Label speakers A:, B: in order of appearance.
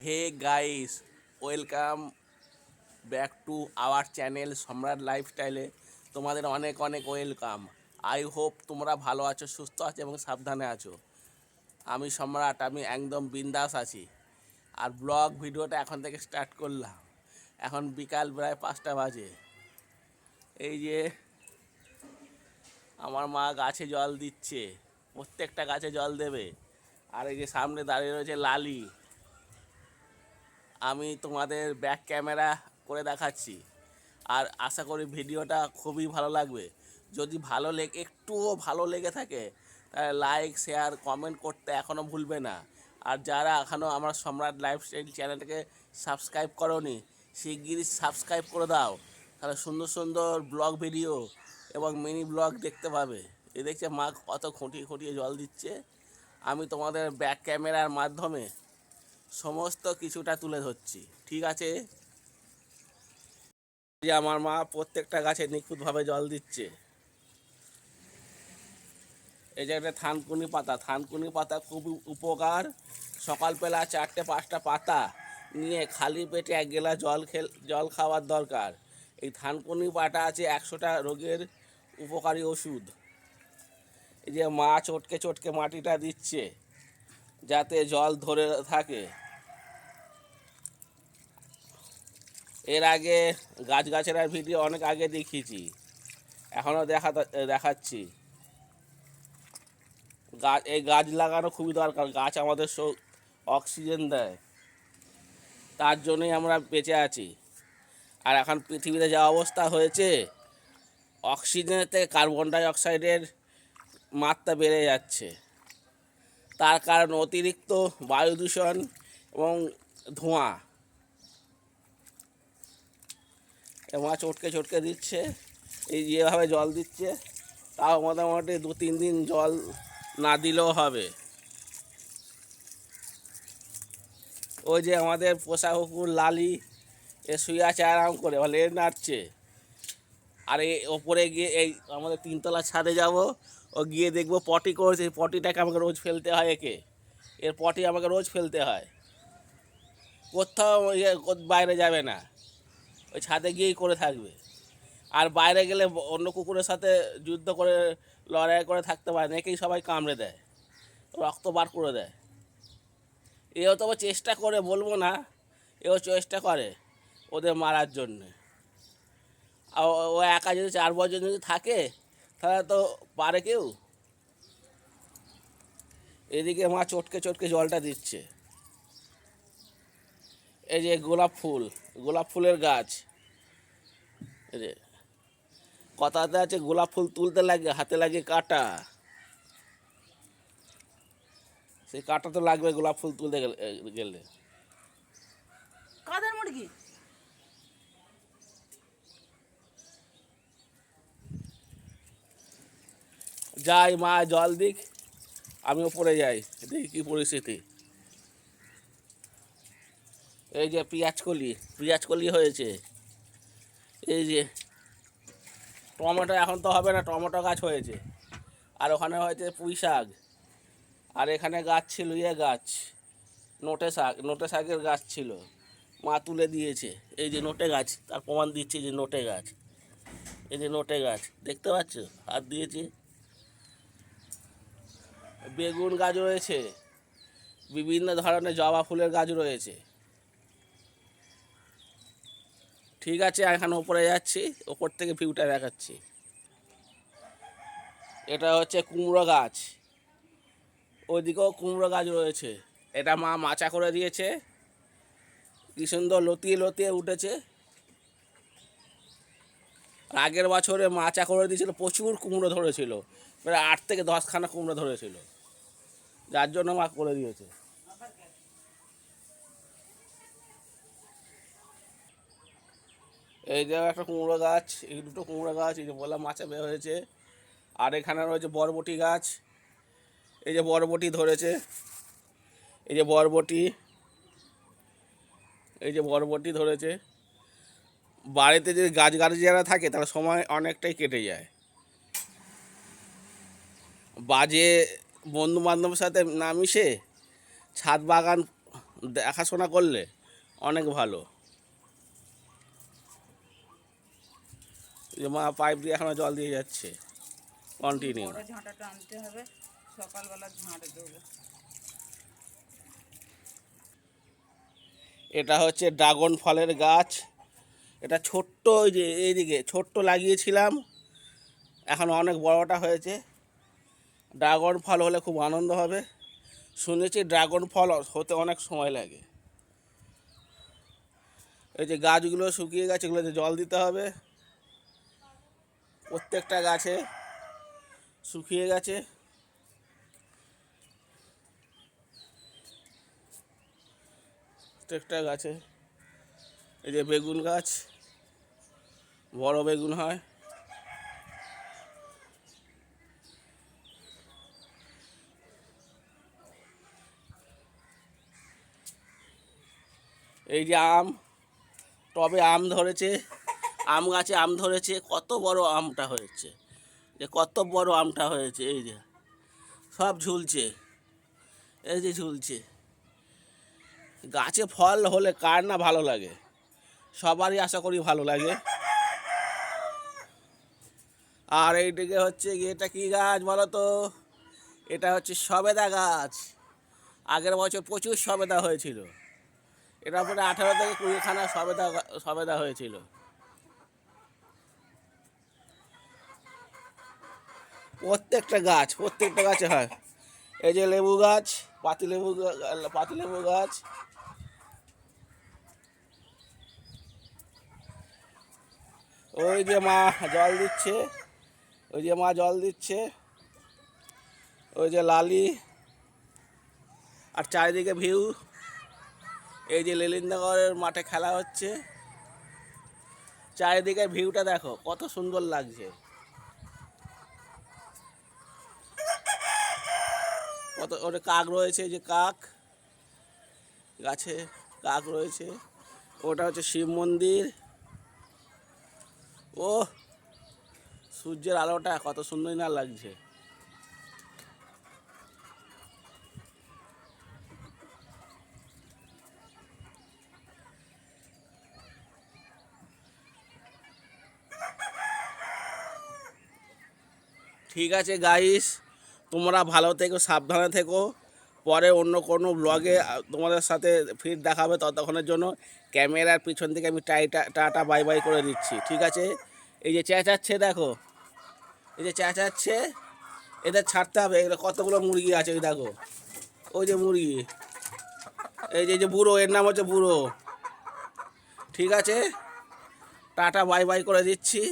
A: Hey guys, welcome back to our channel Samrat লাইফস্টাইলে। তোমাদের অনেক অনেক ওয়েলকাম। আই হোপ তোমরা ভালো আছো, সুস্থ আছো এবং সাবধানে আছো। আমি সম্রাট, আমি একদম বিন্দাস আছি। আর ব্লগ ভিডিওটা এখন থেকে স্টার্ট করলাম। এখন বিকাল প্রায় পাঁচটা বাজে। এই যে আমার মা গাছে জল দিচ্ছে। প্রত্যেকটা গাছে জল দেবে। আর এই যে সামনে দাঁড়িয়ে রয়েছে লালি। আমি তোমাদের ব্যাক ক্যামেরা করে দেখাচ্ছি। আর আশা করি ভিডিওটা খুবই ভালো লাগবে। যদি ভালো লেগে, একটুও ভালো লেগে থাকে, তাহলে লাইক শেয়ার কমেন্ট করতে এখনও ভুলবে না। আর যারা এখনও আমার সম্রাট লাইফস্টাইল চ্যানেলটাকে সাবস্ক্রাইব করনি, শিগগিরই সাবস্ক্রাইব করে দাও। তাহলে সুন্দর সুন্দর ব্লগ ভিডিও এবং মিনি ব্লগ দেখতে পাবে। এ দেখছে মা কত খুঁটিয়ে খুঁটিয়ে জল দিচ্ছে। আমি তোমাদের ব্যাক ক্যামেরার মাধ্যমে সমস্ত কিছুটা তুলে ধরছি, ঠিক আছে? যে আমার মা প্রত্যেকটা গাছে নিখুঁতভাবে জল দিচ্ছে। এই যে একটা থানকুনি পাতা থানকুনি পাতা খুবই উপকার। সকালবেলা চারটে পাঁচটা পাতা নিয়ে খালি পেটে এক গেলা জল খেল, জল খাওয়ার দরকার। এই থানকুনি পাতা আছে একশোটা রোগের উপকারী ওষুধ। এই যে মা চটকে চটকে মাটিটা দিচ্ছে। যাতে জল ধরে থাকে। এর আগে গাছগাছড়ার ভিডিও অনেক আগে দেখিয়েছি। এখনও দেখা দেখাচ্ছি। গাছ এই গাছ লাগানো খুবই দরকার। গাছ আমাদের অক্সিজেন দেয়। তার জন্যই আমরা বেঁচে আছি। আর এখন পৃথিবীতে যা অবস্থা হয়েছে অক্সিজেনের থেকে কার্বন ডাই অক্সাইডের মাত্রা বেড়ে যাচ্ছে। তার কারণ অতিরিক্ত বায়ু দূষণ এবং ধোঁয়া। এ মা চটকে চটকে দিচ্ছে, এই যেভাবে জল দিচ্ছে, তাও মোটামুটি দু তিন দিন জল না দিলেও হবে। ওই যে আমাদের পোষা কুকুর লালি, এ শুয়ে আছে আরাম করে, বলে এ নাচছে আর এই ওপরে গিয়ে এই আমাদের তিনতলা ছাদে যাব ও গিয়ে দেখব পটি করেছে, এই পটিটাকে আমাকে রোজ ফেলতে হয় একে। এর পটি আমাকে রোজ ফেলতে হয়। কোথাও বাইরে যাবে না। ওই ছাদে গিয়েই করে থাকবে। আর বাইরে গেলে অন্য কুকুরের সাথে যুদ্ধ করে, লড়াই করে থাকতে পারে না, একেই সবাই কামড়ে দেয়। রক্ত বার করে দেয়। এও তবে চেষ্টা করে, বলব না, এও চেষ্টা করে ওদের মারার জন্যে। ও একা যদি চার বছর যদি থাকে তাহলে তো পারে কেউ? এদিকে মা চটকে চটকে জলটা দিচ্ছে। এই যে গোলাপ ফুল, গোলাপ ফুলের গাছ। যে, কথাতে আছে গোলাপ ফুল তুলতে লাগে, হাতে লাগে কাটা। সেই কাটা তো লাগবে গোলাপ ফুল তুলতে গেলে গেলে।
B: কাদের মুরগি?
A: যাই, মা, জল দিক। আমি ওপরে যাই, দেখি কী পরিস্থিতি। এই যে পেঁয়াজ কলি পেঁয়াজ কলি হয়েছে। এই যে টমেটো, এখন তো হবে না, টমেটো গাছ হয়েছে। আর ওখানে হয়েছে পুঁই শাক। আর এখানে গাছ ছিল ইয়ে গাছ, নোটে শাক, নোটে শাকের গাছ ছিল। মা তুলে দিয়েছে। এই যে নোটে গাছ, তার প্রমাণ দিচ্ছে যে নোটে গাছ। এই যে নোটে গাছ, দেখতে পাচ্ছ? হাত দিয়েছে। বেগুন গাছ রয়েছে, বিভিন্ন ধরনের জবা ফুলের গাছ রয়েছে। ঠিক আছে এখন ওপরে যাচ্ছি ওপর থেকে ভিউটা দেখাচ্ছি। এটা হচ্ছে কুমড়ো গাছ। ওইদিকেও কুমড়ো গাছ রয়েছে। এটা মা মাচা করে দিয়েছে। কি সুন্দর লতিয়ে লতিয়ে উঠেছে। আগের বছরে মাচা করে দিয়েছিল, প্রচুর কুমড়ো ধরেছিল। প্রায় আট থেকে দশখানা কুমড়ো ধরেছিল। যার জন্য মা করে দিয়েছে। এই যে একটা কুমড়ো গাছ, এই দুটো কুমড়ো গাছ, এই যে বললাম মাছে বের হয়েছে। আর এখানে রয়েছে বরবটি গাছ, এই যে বরবটি ধরেছে, এই যে বরবটি, এই যে বরবটি ধরেছে। বাড়িতে যদি গাছ গাছিয়ারা থাকে, তাহলে সময় অনেকটাই কেটে যায়। বাজে বন্ধু বান্ধবের সাথে না মিশে ছাদ বাগান দেখাশোনা করলে অনেক ভালো। মা পাইপ দিয়ে এখনও জল দিয়ে যাচ্ছে। কন্টিনিউ
B: বড় ঝাঁটাটা আনতে হবে সকালবেলা ঝাঁট দেবো।
A: এটা হচ্ছে ড্রাগন ফলের গাছ। এটা ছোট্ট ওই যে এইদিকে ছোট্ট লাগিয়েছিলাম। এখন অনেক বড়টা হয়েছে। ড্রাগন ফল হলে খুব আনন্দ হবে। শুনেছি ড্রাগন ফল হতে অনেক সময় লাগে। এই যে গাছগুলো শুকিয়ে গেছে, এগুলোতে জল দিতে হবে। প্রত্যেকটা গাছে শুকিয়ে গেছে। প্রত্যেকটা গাছে। এই যে বেগুন গাছ, বড় বেগুন হয়। এই যে আম, টবে আম ধরেছে, আম গাছে আম ধরেছে, কত বড় আমটা হয়েছে, যে কত বড় আমটা হয়েছে, এই যে, সব ঝুলছে, এই যে ঝুলছে। গাছে ফল হলে কার না ভালো লাগে? সবারই আশা করি ভালো লাগে। আর এইদিকে হচ্ছে এটা কী গাছ বলো তো এটা হচ্ছে সবেদা গাছ। আগের বছর প্রচুর সবেদা হয়েছিল। এটা পরে আঠারো থেকে কুড়িখানা সবেদা সবেদা হয়েছিল। প্রত্যেকটা গাছ, প্রত্যেকটা গাছে হয়। এই যে লেবু গাছ পাতিলেবু পাতিলেবু গাছ। ওই যে মা জল দিচ্ছে, ওই যে মা জল দিচ্ছে, ওই যে লালি, আর চারিদিকে ভিউ। এই যে লেলিন্দনগরের মাঠে খেলা হচ্ছে। চারিদিকে ভিউটা দেখো, কত সুন্দর লাগছে। কত, ওটা কাক রয়েছে যে কাক। গাছে কাক রয়েছে। ওটা হচ্ছে শিব মন্দির। ও সূর্যের আলোটা কত সুন্দর না লাগছে। ঠিক আছে গাইস তোমরা ভালো থেকো, সাবধানে থেকো। পরে অন্য কোনো ব্লগে তোমাদের সাথে ফির দেখাবে ততক্ষণের জন্য। ক্যামেরার পিছন থেকে আমি টাইটা টাটা বাই বাই করে দিচ্ছি, ঠিক আছে? এই যে চেঁচাচ্ছে, দেখো। এই যে চেঁচাচ্ছে এদের ছাড়তে হবে, এগুলো কতগুলো মুরগি আছে ওই দেখো। ওই যে মুরগি। এই যে যে বুড়ো, এর নাম হচ্ছে বুড়ো। ঠিক আছে? টাটা বাই বাই করে দিচ্ছি।